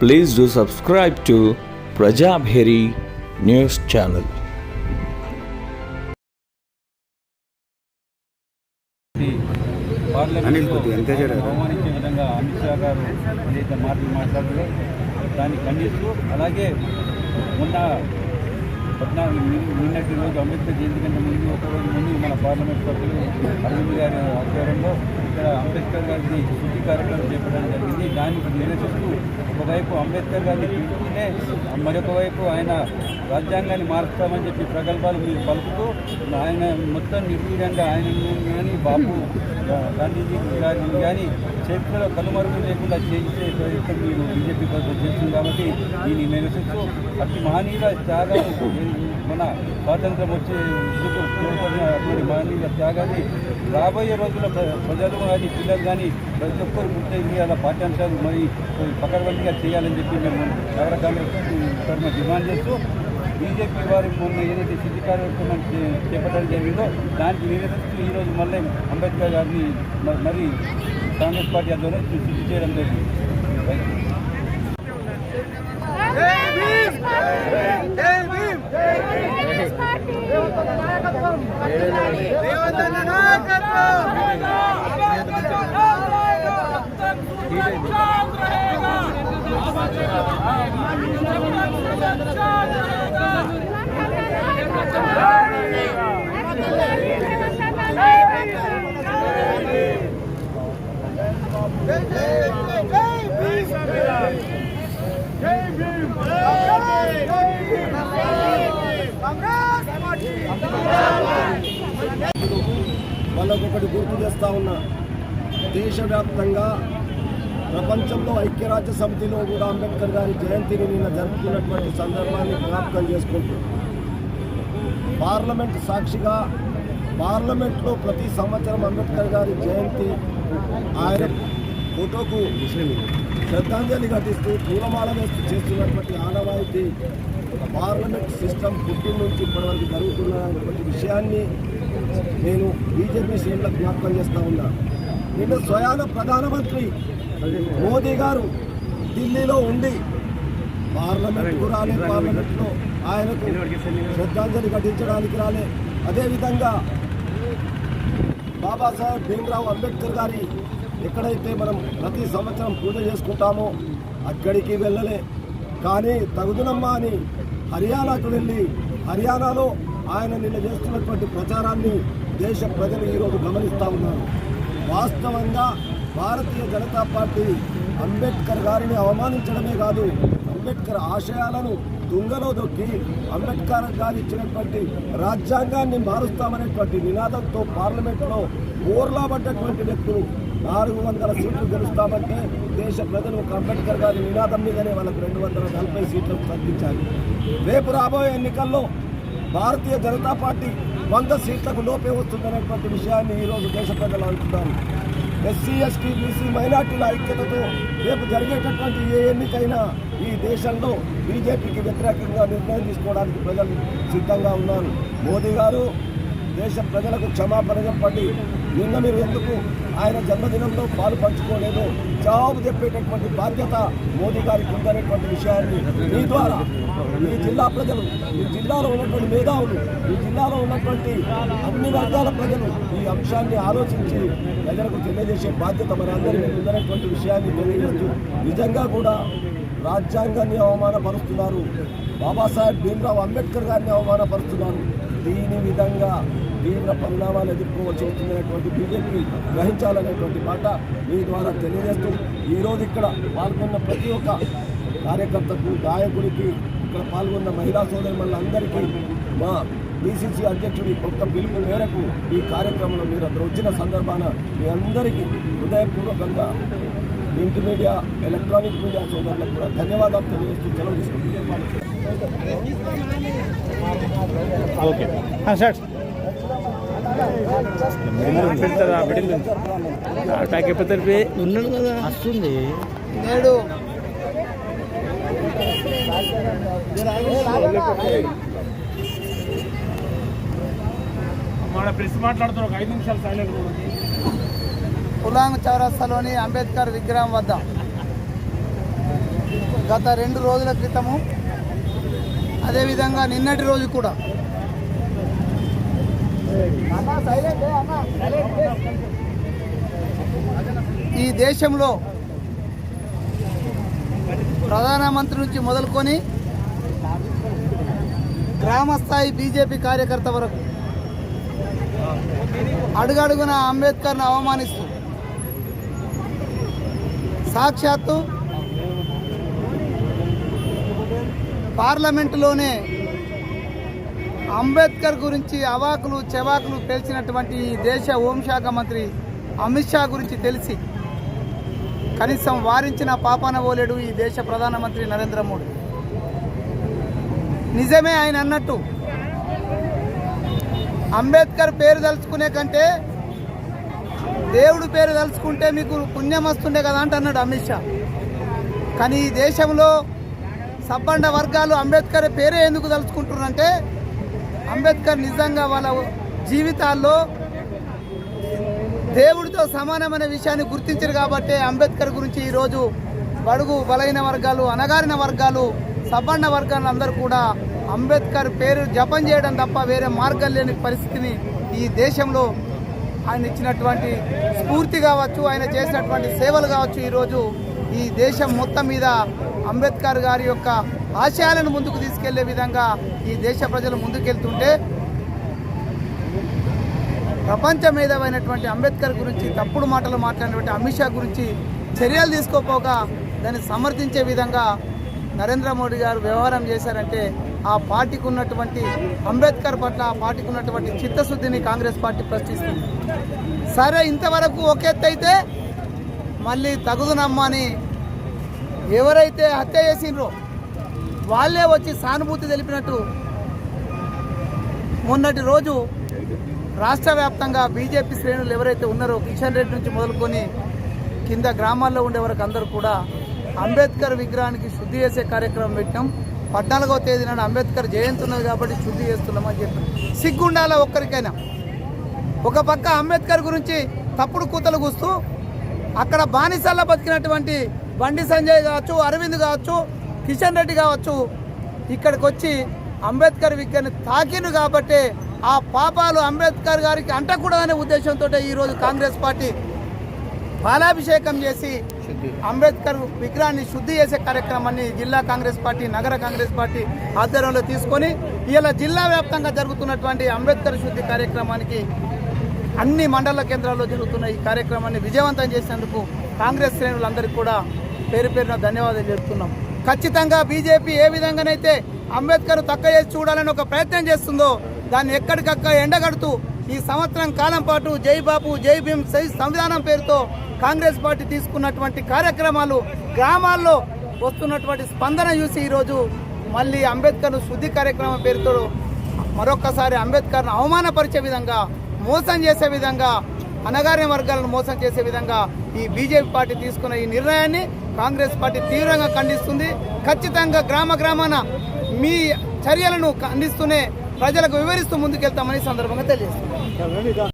Please do subscribe to Prajabheri News Channel. పార్లమెంట్లో అవమానించే విధంగా అమిత్ షా గారు ఏదైతే మాటలు మాట్లాడారో దాన్ని ఖండిస్తూ అలాగే మొన్న పద్నాలుగు నిన్న- నిన్నటి రోజు అంబేద్కర్ జయంతి కంటే ముందు ఒక రోజు ముందు మన పార్లమెంట్ సభ్యులు అరవింద్ గారి ఆధ్వర్యంలో ఇక్కడ అంబేద్కర్ గారిని శుద్ధి కార్యక్రమం చేపట్టడం జరిగింది. దానికి నిరసిస్తూ ఒకవైపు అంబేద్కర్ గారిని తింటూనే మరొక వైపు ఆయన రాజ్యాంగాన్ని మారుస్తామని చెప్పి ప్రగల్భాలు మీరు పలుకుతూ ఆయన మొత్తం నిర్వీర్యంగా ఆయన కానీ బాబు గాంధీజీ గారిని కానీ చరిత్రలో కనుమరుగు లేకుండా చేసే ప్రయత్నం మీరు బీజేపీ ప్రభుత్వం చేస్తుంది కాబట్టి దీన్ని నిరసిస్తూ అతి మహనీయుల త్యాగం మన స్వాతంత్రం వచ్చే ఇందుకు అటువంటి మహనీయుల త్యాగాన్ని రాబోయే రోజుల్లో ప్రజలు ప్రభుత్వం కానీ పిల్లలు కానీ ప్రతి ఒక్కరు గుర్తించి అలా పాఠ్యాంశాలు మరి పకడ్బందీగా చేయాలని చెప్పి మేము నగర కాంగ్రెస్ తరఫున డిమాండ్ చేస్తూ బీజేపీ వారి మొన్న ఏదైతే సిద్ధి కార్యక్రమం చేపట్టడం జరిగిందో దానికి నిరసిస్తూ ఈరోజు మళ్ళీ అంబేద్కర్ గారిని మరి కాంగ్రెస్ పార్టీ ఆధ్వర్యంలో సిద్ధి చేయడం జరిగింది రేవంత్ రైట్. మనకొకటి గుర్తు చేస్తా ఉన్నా. దేశవ్యాప్తంగా ప్రపంచంలో ఐక్యరాజ్య సమితిలో కూడా అంబేద్కర్ గారి జయంతిని నిన్న జరుపుకున్నటువంటి సందర్భాన్ని జ్ఞాపకం చేసుకుంటున్నాం పార్లమెంట్ సాక్షిగా పార్లమెంట్లో ప్రతి సంవత్సరం అంబేద్కర్ గారి జయంతి. ఆయన ఫోటోకు శ్రద్ధాంజలి ఘటిస్తూ పూలమాల వేస్తూ చేస్తున్నటువంటి ఆనవాయితీ పార్లమెంట్ సిస్టమ్ పుట్టిన నుంచి ఇప్పటివరకు జరుగుతున్నటువంటి విషయాన్ని నేను బీజేపీ శ్రేణులకు జ్ఞాపకం చేస్తా ఉన్నా. నిన్న స్వయాన ప్రధానమంత్రి మోదీ గారు ఢిల్లీలో ఉండి పార్లమెంట్కు రాలే పార్లమెంట్లో ఆయనకు శ్రద్ధాంజలి ఘటించడానికి రాలే. అదేవిధంగా బాబాసాహెబ్ భీమ్రావ్ అంబేద్కర్ గారి ఎక్కడైతే మనం ప్రతి సంవత్సరం పూజ చేసుకుంటామో అక్కడికి వెళ్ళలే. కానీ తగుదునమ్మా అని హర్యానాకు వెళ్ళి హర్యానాలో ఆయన నిన్న చేస్తున్నటువంటి ప్రచారాన్ని దేశ ప్రజలు ఈరోజు గమనిస్తూ ఉన్నారు. వాస్తవంగా భారతీయ జనతా పార్టీ అంబేద్కర్ గారిని అవమానించడమే కాదు అంబేద్కర్ ఆశయాలను తుంగలో దొక్కి అంబేద్కర్ గారు ఇచ్చినటువంటి రాజ్యాంగాన్ని మారుస్తామనేటువంటి నినాదంతో పార్లమెంట్లో ఓర్లాబడ్డటువంటి వ్యక్తులు నాలుగు వందల సీట్లు గెలుస్తామంటే దేశ ప్రజలు ఒక అంబేద్కర్ గారి నినాదం మీదనే వాళ్ళకు రెండు వందల నలభై సీట్లకు తగ్గించారు రేపు రాబోయే ఎన్నికల్లో భారతీయ జనతా పార్టీ వంద సీట్లకు లోపే వస్తుందనేటువంటి విషయాన్ని ఈరోజు దేశ ప్రజలు అనుకుంటారు ఎస్సీ ఎస్టీ బీసీ మైనార్టీల ఐక్యతతో రేపు జరిగేటటువంటి ఏ ఎన్నికైనా ఈ దేశంలో బీజేపీకి వ్యతిరేకంగా నిర్ణయం తీసుకోవడానికి ప్రజలు సిద్ధంగా ఉన్నారు. మోదీ గారు దేశ ప్రజలకు క్షమాపణ చెప్పండి. నిన్న మీరు ఎందుకు ఆయన జన్మదినంలో పాలు పంచుకోలేదు? జవాబు చెప్పేటటువంటి బాధ్యత మోదీ గారికి ఉందనేటువంటి విషయాన్ని మీ ద్వారా ఈ జిల్లా ప్రజలు ఈ జిల్లాలో ఉన్నటువంటి మేధావులు ఈ జిల్లాలో ఉన్నటువంటి అన్ని వర్గాల ప్రజలు ఈ అంశాన్ని ఆలోచించి ప్రజలకు తెలియజేసే బాధ్యత మనందరి అందరికీ ఉందనేటువంటి విషయాన్ని తెలియజేస్తూ నిజంగా కూడా రాజ్యాంగాన్ని అవమానపరుస్తున్నారు. బాబాసాహెబ్ భీమ్రావ్ అంబేద్కర్ గారిని అవమానపరుస్తున్నారు. దీని విధంగా తీవ్ర పరిణామాలు ఎదుర్కోవాల్సి వస్తుందనేటువంటి బీజేపీ గ్రహించాలనేటువంటి మాట మీ ద్వారా తెలియజేస్తూ ఈరోజు ఇక్కడ పాల్గొన్న ప్రతి ఒక్క కార్యకర్తకు గాయకుడికి ఇక్కడ పాల్గొన్న మహిళా సోదరులందరికీ మా బీసీసీ అధ్యక్షుడి కొత్త పిలుపు మేరకు ఈ కార్యక్రమంలో మీరు అక్కడ వచ్చిన సందర్భాన మీ అందరికీ హృదయపూర్వకంగా ప్రింట్ మీడియా ఎలక్ట్రానిక్ మీడియా సోదరులకు కూడా ధన్యవాదాలు తెలియజేస్తూ సెలవు తీసుకుంటున్నాను. ఓకే. సార్. పెడతారా బిడ్డలు అటాక్ అయిపోతారు ఉన్నాడు కదా వస్తుంది నేడు మన ప్రెస్ ఒక ఐదు నిమిషాలు సైలెంట్ కులాంగ్ చౌరస్తాలోని అంబేద్కర్ విగ్రహం వద్ద గత రెండు రోజుల క్రితము అదేవిధంగా నిన్నటి రోజు కూడా ఈ దేశంలో ప్రధానమంత్రి నుంచి మొదలుకొని గ్రామస్థాయి బీజేపీ కార్యకర్త వరకు అడుగడుగున అంబేద్కర్ను అవమానిస్తూ సాక్షాత్తు పార్లమెంటులోనే అంబేద్కర్ గురించి అవాకులు చెవాకులు పేల్చినటువంటి ఈ దేశ హోంశాఖ మంత్రి అమిత్ షా గురించి తెలిసి కనీసం వారించిన పాపాన ఓలేడు ఈ దేశ ప్రధానమంత్రి నరేంద్ర మోడీ. నిజమే ఆయన అన్నట్టు అంబేద్కర్ పేరు తలుచుకునే కంటే దేవుడు పేరు తలుచుకుంటే మీకు పుణ్యం వస్తుండే కదా అంటే అన్నాడు అమిత్ షా. కానీ ఈ దేశంలో సబ్బండ వర్గాలు అంబేద్కర్ పేరే ఎందుకు తలుచుకుంటున్నారంటే అంబేద్కర్ నిజంగా వాళ్ళ జీవితాల్లో దేవుడితో సమానమైన విషయాన్ని గుర్తించారు కాబట్టి అంబేద్కర్ గురించి ఈరోజు బడుగు బలైన వర్గాలు అనగారిన వర్గాలు సబ్బండ వర్గాలు అందరూ కూడా అంబేద్కర్ పేరు జపం చేయడం తప్ప వేరే మార్గం లేని పరిస్థితిని ఈ దేశంలో ఆయన ఇచ్చినటువంటి స్ఫూర్తి కావచ్చు ఆయన చేసినటువంటి సేవలు కావచ్చు ఈరోజు ఈ దేశం మొత్తం మీద అంబేద్కర్ గారి యొక్క ఆశయాలను ముందుకు తీసుకెళ్ళే విధంగా ఈ దేశ ప్రజలు ముందుకెళ్తుంటే ప్రపంచ మేధావైనటువంటి అంబేద్కర్ గురించి తప్పుడు మాటలు మాట్లాడినటువంటి అమిత్ షా గురించి చర్యలు తీసుకోపోగా దాన్ని సమర్థించే విధంగా నరేంద్ర మోడీ గారు వ్యవహారం చేశారంటే ఆ పార్టీకి ఉన్నటువంటి అంబేద్కర్ పట్ల ఆ పార్టీకి ఉన్నటువంటి చిత్తశుద్ధిని కాంగ్రెస్ పార్టీ ప్రశ్నిస్తుంది. సరే ఇంతవరకు ఒక ఎత్తు అయితే మళ్ళీ తగుదునమ్మా అని ఎవరైతే హత్య చేసిండ్రో వాళ్ళే వచ్చి సానుభూతి తెలిపినట్టు మొన్నటి రోజు రాష్ట్ర వ్యాప్తంగా బీజేపీ శ్రేణులు ఎవరైతే ఉన్నారో కిషన్ రెడ్డి నుంచి మొదలుకొని కింద గ్రామాల్లో ఉండే వరకు అందరూ కూడా అంబేద్కర్ విగ్రహానికి శుద్ధి చేసే కార్యక్రమం పెట్టాం పద్నాలుగవ తేదీ నాడు అంబేద్కర్ జయంతి ఉన్నది కాబట్టి శుద్ధి చేస్తున్నామని చెప్పి సిగ్గుండాల ఒక్కరికైనా? ఒక పక్క అంబేద్కర్ గురించి తప్పుడు కూతలు కూస్తూ అక్కడ బానిసల్లో బతికినటువంటి బండి సంజయ్ కావచ్చు అరవింద్ కావచ్చు కిషన్ రెడ్డి కావచ్చు ఇక్కడికి వచ్చి అంబేద్కర్ విగ్రహాన్ని తాకిండు కాబట్టి ఆ పాపాలు అంబేద్కర్ గారికి అంటకూడదనే ఉద్దేశంతో ఈరోజు కాంగ్రెస్ పార్టీ పాలాభిషేకం చేసి అంబేద్కర్ విగ్రహాన్ని శుద్ధి చేసే కార్యక్రమాన్ని జిల్లా కాంగ్రెస్ పార్టీ నగర కాంగ్రెస్ పార్టీ ఆధ్వర్యంలో తీసుకొని ఇలా జిల్లా వ్యాప్తంగా జరుగుతున్నటువంటి అంబేద్కర్ శుద్ధి కార్యక్రమానికి అన్ని మండల కేంద్రాల్లో జరుగుతున్న ఈ కార్యక్రమాన్ని విజయవంతం చేసినందుకు కాంగ్రెస్ శ్రేణులందరికీ కూడా పేరు పేరున ధన్యవాదాలు చెప్తున్నాం. ఖచ్చితంగా బీజేపీ ఏ విధంగానైతే అంబేద్కర్ తక్కువ చేసి చూడాలని ఒక ప్రయత్నం చేస్తుందో దాన్ని ఎక్కడికక్కడ ఎండగడుతూ ఈ సంవత్సరం కాలం పాటు జై బాపు జై భీమ్ సై సంవిధానం పేరుతో కాంగ్రెస్ పార్టీ తీసుకున్నటువంటి కార్యక్రమాలు గ్రామాల్లో వస్తున్నటువంటి స్పందన చూసి ఈరోజు మళ్ళీ అంబేద్కర్ శుద్ధి కార్యక్రమం పేరుతో మరొక్కసారి అంబేద్కర్ను అవమానపరిచే విధంగా మోసం చేసే విధంగా అనగారిన వర్గాలను మోసం చేసే విధంగా ఈ బీజేపీ పార్టీ తీసుకున్న ఈ నిర్ణయాన్ని కాంగ్రెస్ పార్టీ తీవ్రంగా ఖండిస్తుంది. ఖచ్చితంగా గ్రామ గ్రామాన మీ చర్యలను ఖండిస్తూనే ప్రజలకు వివరిస్తూ ముందుకెళ్తామని ఈ సందర్భంగా తెలియజేస్తుంది